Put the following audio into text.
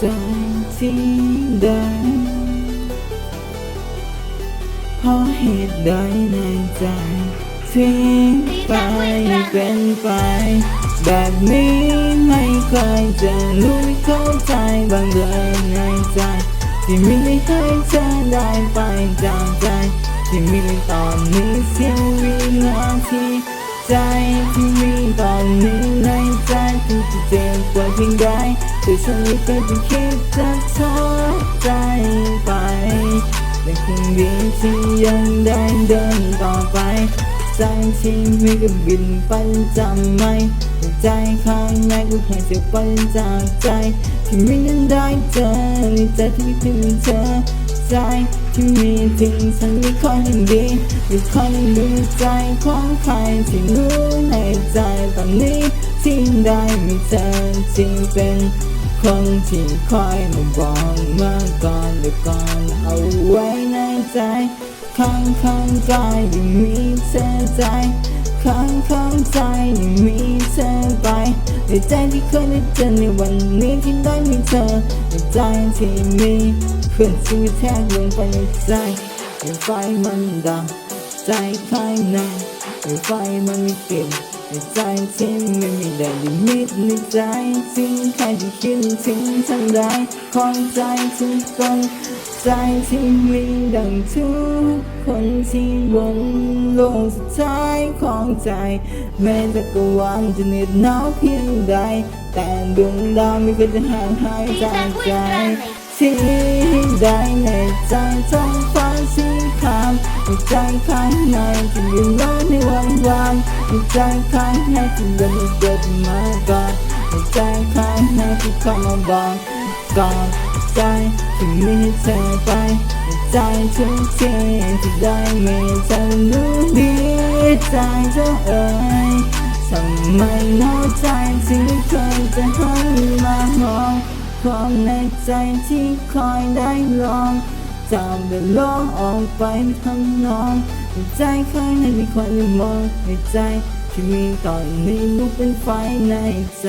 ใจที่ใดเพราะเหตุใดในใจทิ้งไปเป็นไป แบบนี้ไม่เคยจะรู้เข้าใจบางเลยในใจ ที่มีให้เธอได้ไปจากใจ ที่มีตอนนี้เสียวินาทีใจที่มีตอนนี้ ที่จะเจ็บปวดเพียงใดแต่ฉันไม่เคยจะคิดจะทอดใจไปแต่คงดีที่ยังได้เดินต่อไปใจที่ไมีก็บินไปจำไม่ใจข้างในก็แค่จะไปจากใจที่ไมีนั้นได้เจอในใจที่ถึงเธอใจที่มีถึงฉันไม่ค่อยดีไม่ค่อยดูใจของใครที่รู้ นนี้ที่ได้ไมีเธอที่เป็นคนที่คอยมาบอกมาก่อนและก่อนเอาไว้ในใจข้างข้างๆกายยังมีเธอใจข้างข้างๆใจยังมีเธอไปในใจที่เคยได้เจอในวันนี้ที่ได้มีเธอในใจที่มีเพื่อนชีวิตแทกลงไปในใจไฟมันดับใจข้างในไฟมันไม่ติด ในใจที่ไม่มีแดดลิมิตในใจสิ่งใครที่คิดถึงฉันได้ของใจทุกคนใจที่มีดังทุกคนที่บนโลกสุดท้ายของใจ แม้จักรวาลจะเหน็ดหนาวเพียงใด แต่ดวงดาวไม่เคยจะห่างหายจากใจที่ใดในใจท้องฟ้าสีขาวในใจข้างในที่ยืนร วานในใจข้างในที่เดินเดินมาก่อนในใจข้างในที่เข้ามาบอกก่อนใจที่มีเธอไปในใจทุกทีที่ได้มีเธอรู้ดีใจเธอเอ่ยทำไมน้อยใจที่เคยจะหันมามองความในใจที่คอยได้ลองจำได้ลองออกไปทำนอง ใจข้างในมีความมองในใจ ที่มีตอนนี้ลุกเป็นไฟในใจ